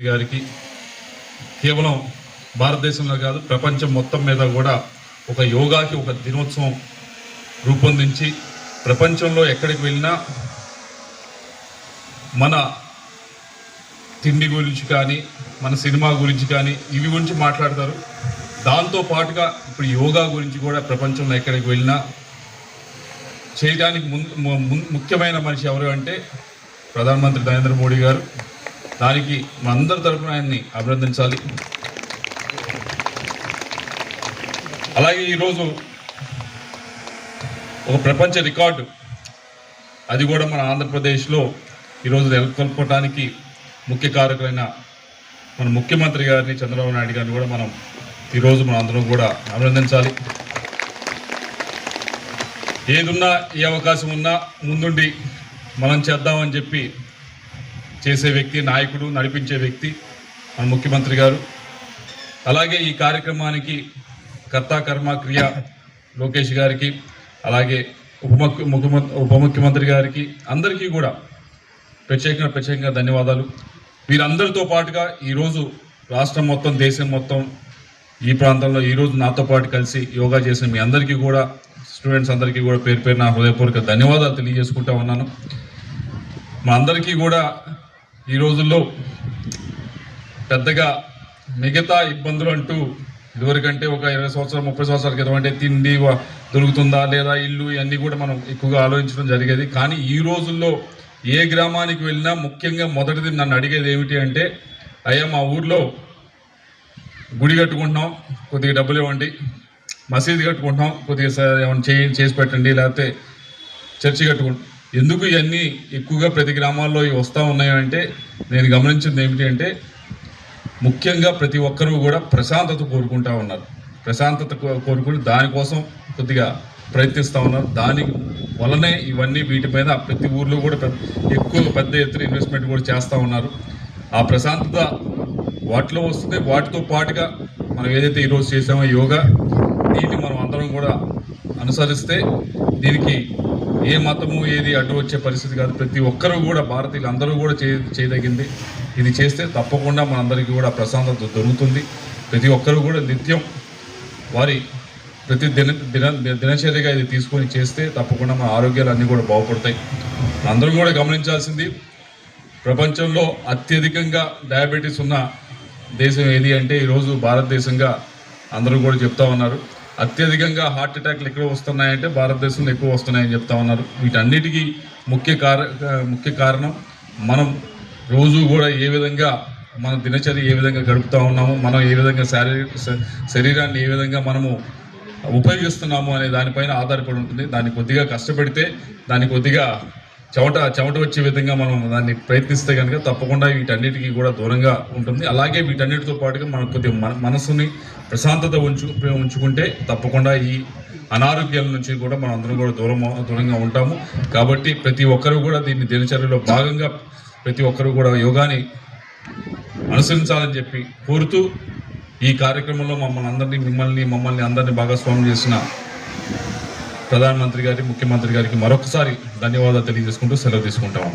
గారికి కేవలం భారతదేశంలో కాదు ప్రపంచం మొత్తం మీద కూడా ఒక యోగాకి ఒక దినోత్సవం రూపొందించి ప్రపంచంలో ఎక్కడికి వెళ్ళినా మన తిండి గురించి కానీ మన సినిమా గురించి కానీ ఇవి గురించి మాట్లాడతారు. దాంతో పాటుగా ఇప్పుడు యోగా గురించి కూడా ప్రపంచంలో ఎక్కడికి వెళ్ళినా చేయడానికి ముందు ముఖ్యమైన మనిషి ఎవరు అంటే ప్రధానమంత్రి నరేంద్ర మోడీ గారు. దానికి మా అందరి తరఫున ఆయన్ని అభినందించాలి. అలాగే ఈరోజు ఒక ప్రపంచ రికార్డు. అది కూడా మన ఆంధ్రప్రదేశ్లో ఈరోజు నెలకొల్పడానికి ముఖ్య కారకులైన మన ముఖ్యమంత్రి గారిని చంద్రబాబు నాయుడు గారిని కూడా మనం ఈరోజు మన అందరం కూడా అభినందించాలి. ఏదున్నా ఏ అవకాశం ఉన్నా ముందుండి మనం చేద్దామని చెప్పి చేసే వ్యక్తి నాయకుడు నడిపించే వ్యక్తి మన ముఖ్యమంత్రి గారు. అలాగే ఈ కార్యక్రమానికి కర్త కర్మ క్రియ లోకేష్ గారికి అలాగే ఉప ముఖ్యమంత్రి ఉప ముఖ్యమంత్రి గారికి అందరికీ కూడా ప్రత్యేకంగా ప్రత్యేకంగా ధన్యవాదాలు. వీరందరితో పాటుగా ఈరోజు రాష్ట్రం మొత్తం దేశం మొత్తం ఈ ప్రాంతంలో ఈరోజు నాతో పాటు కలిసి యోగా చేసిన మీ అందరికీ కూడా స్టూడెంట్స్ అందరికీ కూడా పేరు పేరు నా హృదయపూర్వక ధన్యవాదాలు తెలియజేసుకుంటా ఉన్నాను. మా అందరికీ కూడా ఈ రోజుల్లో పెద్దగా మిగతా ఇబ్బందులు అంటూ ఇదివరకంటే ఒక ఇరవై సంవత్సరాలు ముప్పై సంవత్సరాల క్రితం అంటే తిండి దొరుకుతుందా లేదా ఇల్లు ఇవన్నీ కూడా మనం ఎక్కువగా ఆలోచించడం జరిగేది. కానీ ఈ రోజుల్లో ఏ గ్రామానికి వెళ్ళినా ముఖ్యంగా మొదటిది నన్ను అడిగేది ఏమిటి అంటే అయ్యా మా ఊర్లో గుడి కట్టుకుంటున్నాం కొద్దిగా డబ్బులు ఇవ్వండి. మసీదు కట్టుకుంటున్నాం కొద్దిగా ఏమైనా చేసి పెట్టండి లేకపోతే చర్చి కట్టుకుంటాం ఎందుకు ఇవన్నీ ఎక్కువగా ప్రతి గ్రామాల్లో ఇవి వస్తూ ఉన్నాయంటే నేను గమనించింది ఏమిటి అంటే ముఖ్యంగా ప్రతి ఒక్కరూ కూడా ప్రశాంతత కోరుకుంటా ఉన్నారు. ప్రశాంతత కోరుకుని దానికోసం కొద్దిగా ప్రయత్నిస్తూ ఉన్నారు. దాని వలనే ఇవన్నీ వీటి మీద ప్రతి ఊర్లో కూడా ఎక్కువ పెద్ద ఎత్తున ఇన్వెస్ట్మెంట్ కూడా చేస్తూ ఉన్నారు. ఆ ప్రశాంతత వాటిలో వస్తుంది. వాటితో పాటుగా మనం ఏదైతే ఈరోజు చేసామో యోగా దీన్ని మనం అందరం కూడా అనుసరిస్తే దీనికి ఏ మతము ఏది అడ్డు వచ్చే పరిస్థితి కాదు. ప్రతి ఒక్కరూ కూడా భారతీయులు అందరూ కూడా చే చేయదగింది. ఇది చేస్తే తప్పకుండా మనందరికీ కూడా ప్రశాంతత దొరుకుతుంది. ప్రతి ఒక్కరూ కూడా నిత్యం వారి ప్రతి దిన దిన దినచర్యగా ఇది తీసుకొని చేస్తే తప్పకుండా మన ఆరోగ్యాలు అన్నీ కూడా బాగుపడతాయి. అందరూ కూడా గమనించాల్సింది ప్రపంచంలో అత్యధికంగా డయాబెటీస్ ఉన్న దేశం ఏది అంటే ఈరోజు భారతదేశంగా అందరూ కూడా చెప్తా ఉన్నారు. అత్యధికంగా హార్ట్ అటాక్లు ఎక్కడ వస్తున్నాయంటే భారతదేశంలో ఎక్కువ వస్తున్నాయని చెప్తా ఉన్నారు. వీటన్నిటికీ ముఖ్య కార ముఖ్య కారణం మనం రోజు కూడా ఏ విధంగా మన దినచర్య ఏ విధంగా గడుపుతూ ఉన్నాము మనం ఏ విధంగా శారీర శ- శరీరాన్ని ఏ విధంగా మనము ఉపయోగిస్తున్నాము అనే దానిపైన ఆధారపడి ఉంటుంది. దాన్ని కొద్దిగా కష్టపడితే దాన్ని కొద్దిగా చెమట చెమట వచ్చే విధంగా మనం దాన్ని ప్రయత్నిస్తే కనుక తప్పకుండా వీటన్నిటికీ కూడా దూరంగా ఉంటుంది. అలాగే వీటన్నిటితో పాటుగా మనం కొద్దిగా మన మనసుని ప్రశాంతత ఉంచు ఉంచుకుంటే తప్పకుండా ఈ అనారోగ్యాల నుంచి కూడా మనం అందరం కూడా దూరం దూరంగా ఉంటాము. కాబట్టి ప్రతి ఒక్కరూ కూడా దీన్ని దినచర్యలో భాగంగా ప్రతి ఒక్కరూ కూడా యోగాని అనుసరించాలని చెప్పి కోరుతూ ఈ కార్యక్రమంలో మమ్మల్ని అందరినీ మిమ్మల్ని మమ్మల్ని అందరినీ భాగస్వామ్యం చేసిన ప్రధానమంత్రి గారి ముఖ్యమంత్రి గారికి మరొకసారి ధన్యవాదాలు తెలియజేసుకుంటూ సెలవు తీసుకుంటాము